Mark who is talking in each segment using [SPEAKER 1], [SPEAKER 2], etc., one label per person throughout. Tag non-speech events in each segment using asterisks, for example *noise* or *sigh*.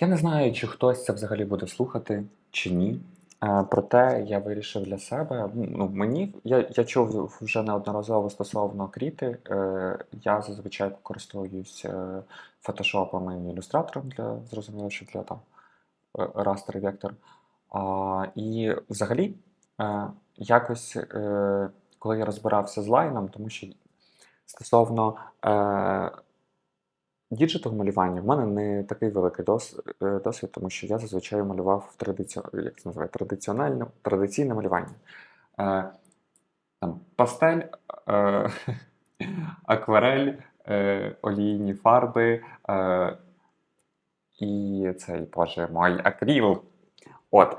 [SPEAKER 1] Я не знаю, чи хтось це взагалі буде слухати, чи ні. Проте я вирішив для себе. Ну, мені я, я чув вже неодноразово стосовно кріти. Е, Я зазвичай користуюсь е, фотошопом і ілюстратором для зрозуміло, що для там растер і вектор. І взагалі, е, якось, коли я розбирався з лайном, тому що стосовно діджитал малювання, в мене не такий великий е, досвід, тому що я зазвичай малював традиці... як це називає, традиціональне, традиційне малювання. Е, там, пастель, е, *laughs* акварель, е, олійні фарби е, і цей, боже мой, акріл. От.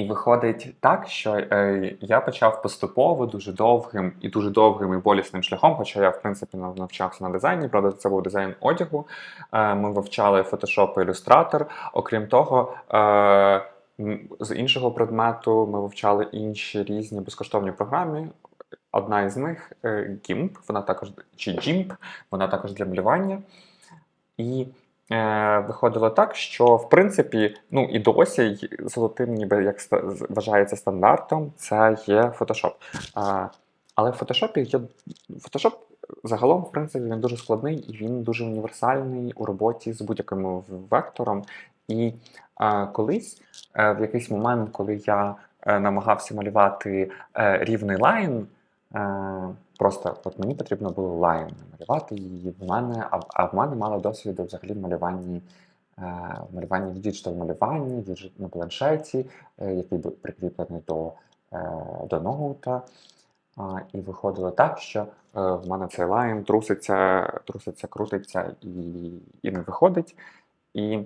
[SPEAKER 1] І виходить так, що е, я почав поступово дуже довгим і дуже довгим і болісним шляхом, хоча я, в принципі, нав- навчався на дизайні, правда, це був дизайн одягу. Е, ми вивчали Photoshop і Illustrator. Окрім того, е, з іншого предмету ми вивчали інші різні безкоштовні програми. Одна із них е, GIMP, вона також чи GIMP, вона також для малювання. І виходило так, що в принципі, ну і досі золотим, ніби як вважається стандартом, це є Photoshop. А, але в Photoshop є Photoshop загалом, в принципі, він дуже складний і він дуже універсальний у роботі з будь-яким вектором. І е, колись, е, в якийсь момент, коли я е, намагався малювати е, рівний лайн. Е, Просто от мені потрібно було лайн малювати, і в мене, а, в мене мало досвіду взагалі в малюванні, е, в малюванні в діджитал малюванні, на планшеті, е, який був прикріплений до, е, до ноута. І виходило так, що е, в мене цей лайн труситься, труситься, крутиться і, і не виходить. І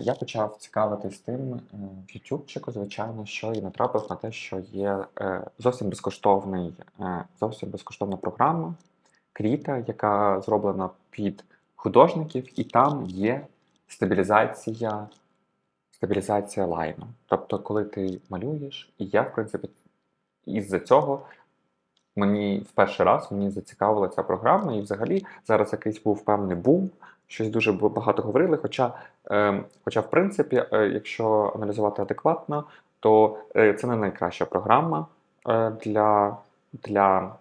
[SPEAKER 1] Я почав цікавитись тим е, в Ютубчику, звичайно, що і натрапив на те, що є е, зовсім безкоштовний, е, зовсім безкоштовна програма Кріта, яка зроблена під художників, і там є стабілізація, стабілізація лайну. Тобто, коли ти малюєш, і я, в принципі, із-за цього мені в перший раз мені зацікавила ця програма, і взагалі зараз якийсь був певний бум, щось дуже багато говорили. Хоча, е, хоча в принципі, е, якщо аналізувати адекватно, то е, це не найкраща програма е, для, для,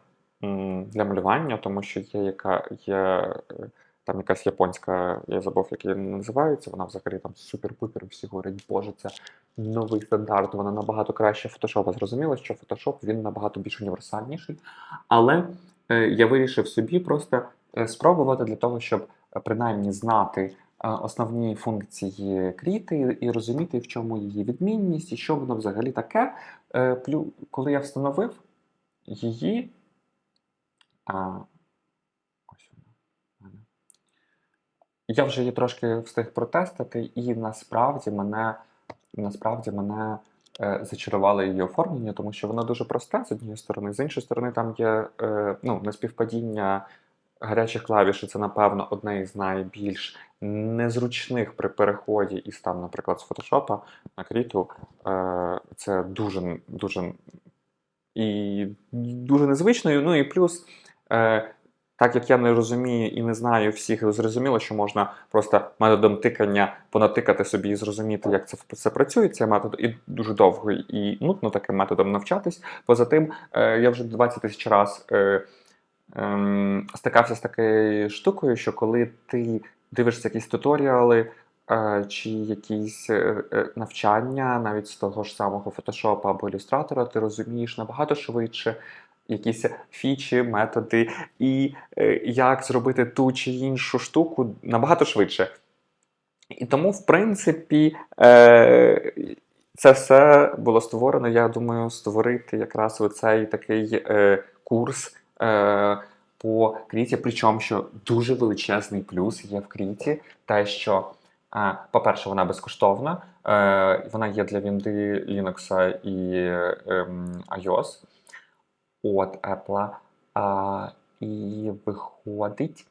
[SPEAKER 1] м, для малювання, тому що є яка є. е, Там якась японська, я забув, як її називається, вона взагалі там супер-пупер, всі говорять, боже, це новий стандарт, вона набагато краще фотошопа. Зрозуміло, що фотошоп він набагато більш універсальніший. Але е, я вирішив собі просто е, спробувати для того, щоб принаймні знати е, основні функції кріти і розуміти, в чому її відмінність і що воно взагалі таке. Е, коли я встановив її. Ось вона. Я вже її трошки встиг протестити, і насправді мене, насправді мене е, зачарувало її оформлення, тому що воно дуже просте з однієї сторони, з іншої сторони, там є ну, неспівпадіння гарячих клавіш, і це, напевно, одне із найбільш незручних при переході із там, наприклад, з фотошопа на кріту. Е, це дуже, дуже і дуже незвичною. Ну і плюс. Е, так як я не розумію і не знаю всіх, зрозуміло, що можна просто методом тикання понатикати собі і зрозуміти, як це все працює. Це метод і дуже довго і нудно таким методом навчатись. Поза тим, е, я вже 20 тисяч раз е, ем, стикався з такою штукою, що коли ти дивишся якісь туторіали. е, Чи якісь е, е, навчання навіть з того ж самого фотошопа або ілюстратора, ти розумієш набагато швидше якісь фічі, методи, і е, як зробити ту чи іншу штуку набагато швидше. І тому, в принципі, е, це все було створено, я думаю, створити якраз оцей такий е, курс по кріті. Причому, що дуже величезний плюс є в кріті, те, що, е, по-перше, вона безкоштовна, е, вона є для Вінди, Linux і е, ем, iOS от Apple. І виходить,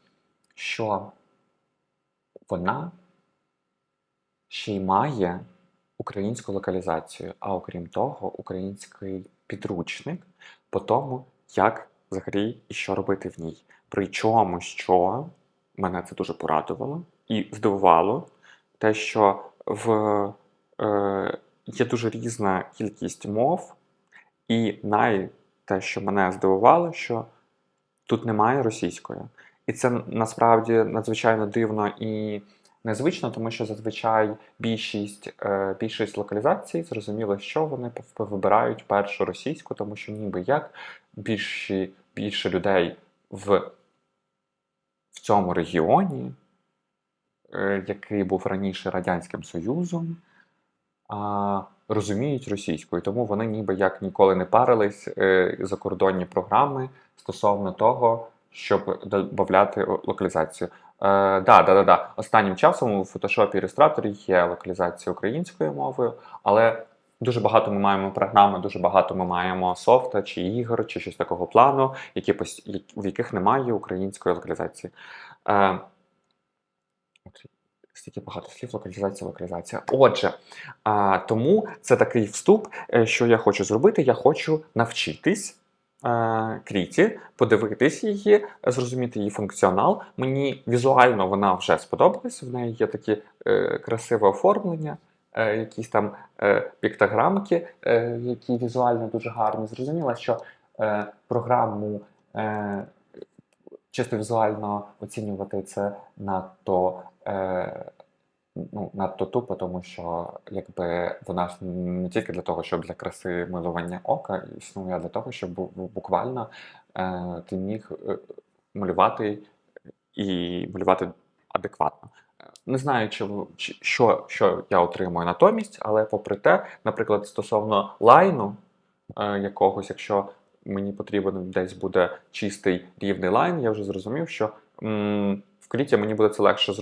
[SPEAKER 1] що вона ще й має українську локалізацію, а окрім того, український підручник по тому, як взагалі і що робити в ній. Причому, що мене це дуже порадувало і здивувало, те, що в, е, є дуже різна кількість мов, і най те, що мене здивувало, що тут немає російської. І це насправді надзвичайно дивно і незвично, тому що зазвичай більшість, е, більшість локалізацій зрозуміло, що вони вибирають першу російську, тому що ніби як більші, більше людей в, в цьому регіоні, е, який був раніше Радянським Союзом, а, розуміють російську, і тому вони ніби як ніколи не парились е, закордонні програми стосовно того, щоб додати локалізацію. Е, да, да, да. Останнім часом у Photoshop і Illustrator є локалізація українською мовою, але дуже багато ми маємо програми, дуже багато ми маємо софта чи ігор, чи щось такого плану, які, в яких немає української локалізації. Е, Стільки багато слів, локалізація, локалізація. Отже, а, тому це такий вступ, е, що я хочу зробити. Я хочу навчитись е, Кріті, подивитись її, зрозуміти її функціонал. Мені візуально вона вже сподобалась. В неї є такі е, красиве оформлення, якісь там е, піктограмки, е, які візуально дуже гарні. Зрозуміло, що е, програму. Е, Чисто візуально оцінювати це надто, е, ну, надто тупо, тому що якби вона ж не тільки для того, щоб для краси милування ока існує, а для того, щоб бу- бу- буквально е, ти міг е, малювати і малювати адекватно. Не знаю, чи, що, що я отримую натомість, але попри те, наприклад, стосовно лайну е, якогось, якщо мені потрібен десь буде чистий рівний лайн, я вже зрозумів, що м, в кліті мені буде це легше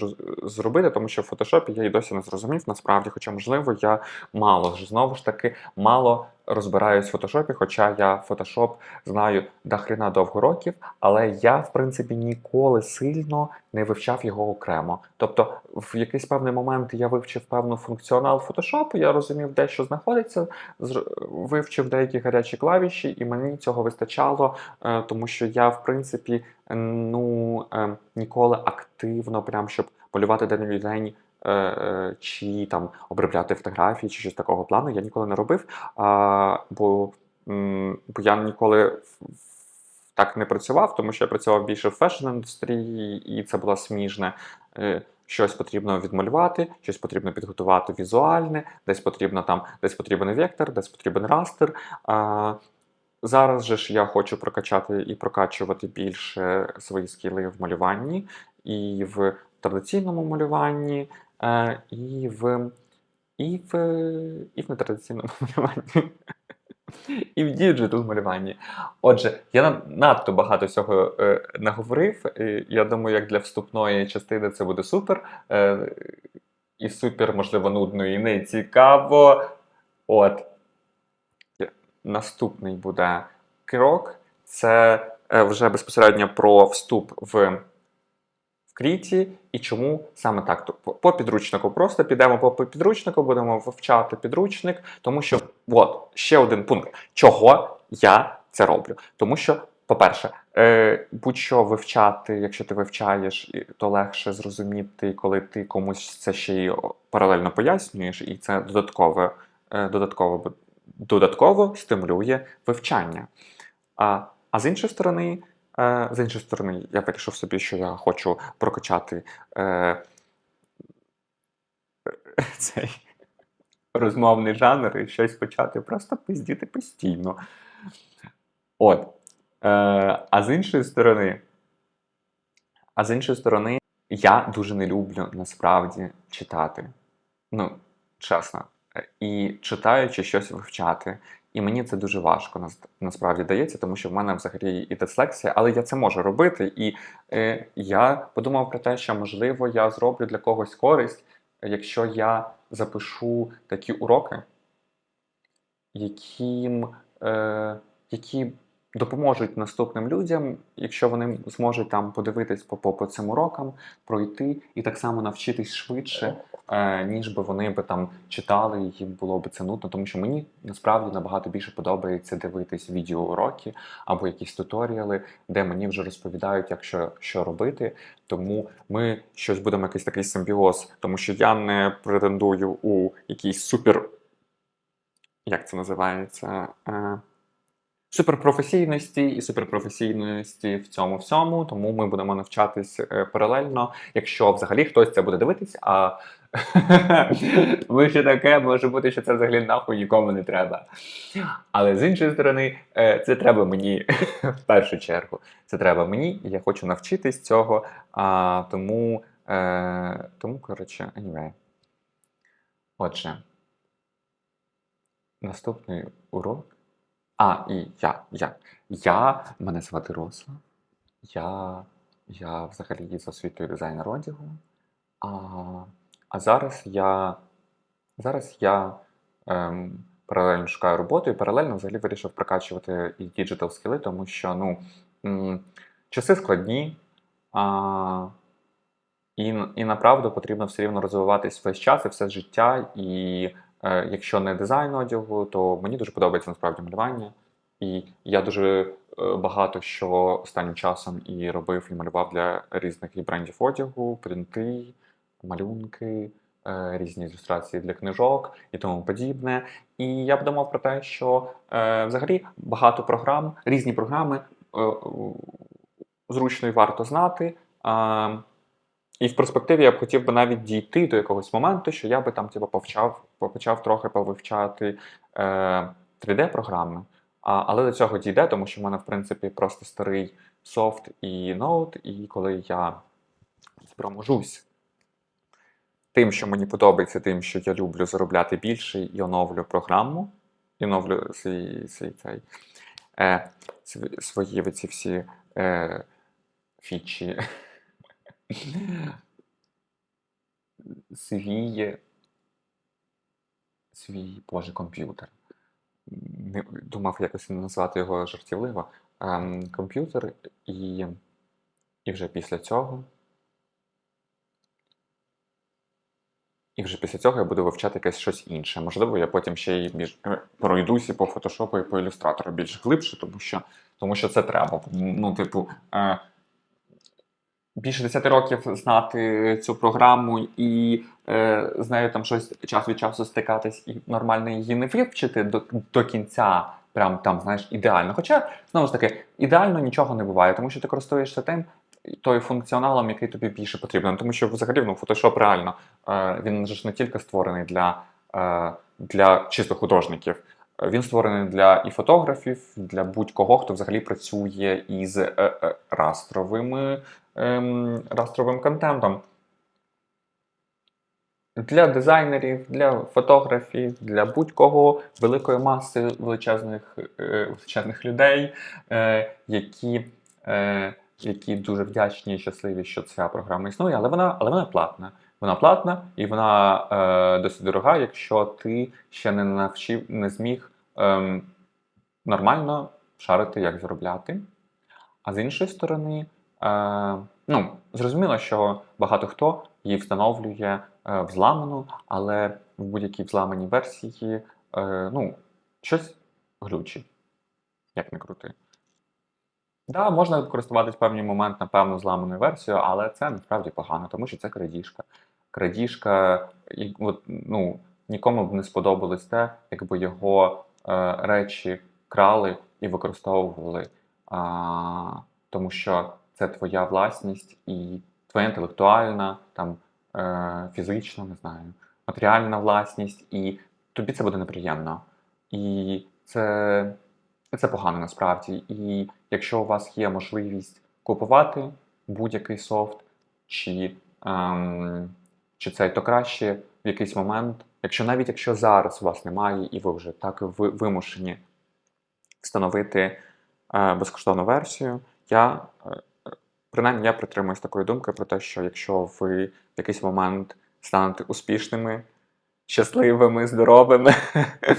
[SPEAKER 1] зробити, тому що в фотошопі я і досі не зрозумів. Насправді, хоча, можливо, я мало ж знову ж таки мало розбираюсь в фотошопі, хоча я фотошоп знаю до хрена довго років, але я, в принципі, ніколи сильно не вивчав його окремо. Тобто, в якийсь певний момент я вивчив певну функціонал фотошопу, я розумів, де що знаходиться, вивчив деякі гарячі клавіші, і мені цього вистачало, е, тому що я, в принципі, ну е, ніколи активно, прям щоб малювати день е, Чи там обробляти фотографії, чи щось такого плану, я ніколи не робив, бо, бо я ніколи так не працював, тому що я працював більше в фешн-індустрії, і це було сміжне. Е, Щось потрібно відмалювати, щось потрібно підготувати візуальне, десь потрібно там, десь потрібен вектор, десь потрібен растер. А, зараз же ж я хочу прокачати і прокачувати більше свої скіли в малюванні, і в традиційному малюванні, е, і в, і в, і в нетрадиційному *laughs* малюванні. І в діджитал малюванні. Отже, я надто багато всього е, наговорив. і Я думаю, як для вступної частини це буде супер. Е, і супер, можливо, нудно і не цікаво. От. Наступний буде крок. Це е, вже безпосередньо про вступ в кріті і чому саме так. По, підручнику просто підемо по підручнику, будемо вивчати підручник, тому що от ще один пункт, чого я це роблю. Тому що, по-перше, е, будь-що вивчати, якщо ти вивчаєш, то легше зрозуміти, коли ти комусь це ще й паралельно пояснюєш, і це додатково, е, додатково, додатково стимулює вивчання. А, а з іншої сторони, з іншої сторони, я вирішив собі, що я хочу прокачати е, *laughs* цей розмовний жанр і щось почати просто пиздіти постійно. От. Е, а з іншої сторони, а з іншої сторони, я дуже не люблю насправді читати. Ну, чесно. Е, І читаючи щось вивчати. І мені це дуже важко насправді дається, тому що в мене взагалі і дислексія, але я це можу робити. І е, я подумав про те, що можливо я зроблю для когось користь, якщо я запишу такі уроки, яким, е, які допоможуть наступним людям, якщо вони зможуть там подивитись по, по, по цим урокам, пройти і так само навчитись швидше ніж би вони би там читали, їм було би це нудно, тому що мені насправді набагато більше подобається дивитись відеоуроки або якісь туторіали, де мені вже розповідають, як що, що робити. Тому ми щось будемо якийсь такий симбіоз, тому що я не претендую у якийсь супер. Як це називається? Е, суперпрофесійності і суперпрофесійності в цьому всьому, тому ми будемо навчатись е, паралельно, якщо взагалі хтось це буде дивитись, а *laughs* ви ще таке може бути, що це взагалі нахуй нікому не треба. Але з іншої сторони, е, це треба мені *laughs* в першу чергу. Це треба мені, і я хочу навчитись цього. А, Тому, е, тому, коротше, anyway. Отже, наступний урок. А, і я, я. Я, мене звати Роса. Я, я взагалі за освітою дизайнер одягу. А, а зараз я, зараз я ем, паралельно шукаю роботу і паралельно взагалі вирішив прокачувати і діджитал скіли, тому що ну, м, часи складні. А, і, і направду потрібно все рівно розвиватись весь час і все життя. І е, якщо не дизайн одягу, то мені дуже подобається насправді малювання. І я дуже е, багато що останнім часом і робив, і малював для різних і брендів одягу, принти, малюнки, е, різні ілюстрації для книжок і тому подібне. І я б думав про те, що е, взагалі багато програм, різні програми е, зручно і варто знати. І в перспективі я б хотів би навіть дійти до якогось моменту, що я би там типу, повчав, почав трохи повивчати е, 3D-програми. А, але до цього дійде, тому що в мене, в принципі, просто старий софт і ноут, і коли я спроможусь тим, що мені подобається, тим, що я люблю заробляти більше, і оновлю програму, і оновлю свій, свій цей, е, свої ці всі е, фічі. Свій, свій боже комп'ютер. Не думав якось назвати його жартівливо. Ем, комп'ютер, і, і вже після цього. І вже після цього я буду вивчати якесь щось інше. Можливо, я потім ще й між е, пройдуся по фотошопу і по ілюстратору більш глибше, тому що тому що це треба. Ну, типу, е, більше 10 років знати цю програму і е, з нею там щось час від часу стикатись і нормально її не вивчити до, до кінця, прям там, знаєш, ідеально. Хоча, знову ж таки, ідеально нічого не буває, тому що ти користуєшся тим. Той функціоналом, який тобі більше потрібен. Тому що взагалі ну, Photoshop реально е, він ж не тільки створений для е, для чисто художників, він створений для і фотографів, для будь-кого, хто взагалі працює із е, растровими ем, растровим контентом. Для дизайнерів, для фотографів, для будь-кого великої маси величезних величезних людей, які які дуже вдячні і щасливі, що ця програма існує, але вона але вона платна. Вона платна і вона е, досить дорога, якщо ти ще не навчив, не зміг е, нормально шарити, як заробляти. А з іншої сторони, Е, ну, Зрозуміло, що багато хто її встановлює е, взламану, але в будь-якій взламаній версії е, ну, щось глючить, як не крути. Да, можна користуватись певний момент на певну зламаною версією, але це насправді погано, тому що це крадіжка. Крадіжка, ну, нікому б не сподобалось те, якби його е, речі крали і використовували. А, Тому що це твоя власність і твоя інтелектуальна, там, е, фізична, не знаю, матеріальна власність, і тобі це буде неприємно. І це це погано насправді. І якщо у вас є можливість купувати будь-який софт, чи ем, чи це то краще в якийсь момент, якщо навіть якщо зараз у вас немає, і ви вже так вимушені встановити е, безкоштовну версію, я е, Принаймні, я притримуюсь такої думки про те, що якщо ви в якийсь момент станете успішними, щасливими, здоровими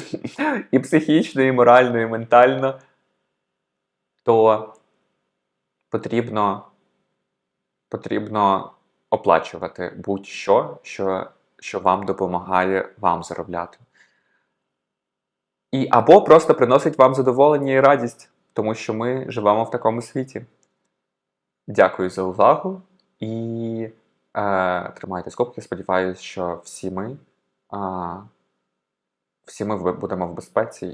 [SPEAKER 1] *laughs* і психічно, і морально, і ментально, то потрібно потрібно оплачувати будь-що, що що вам допомагає вам заробляти. І або просто приносить вам задоволення і радість, тому що ми живемо в такому світі. Дякую за увагу і е, тримайте скобки. Сподіваюсь, що всі ми, всі ми будемо в безпеці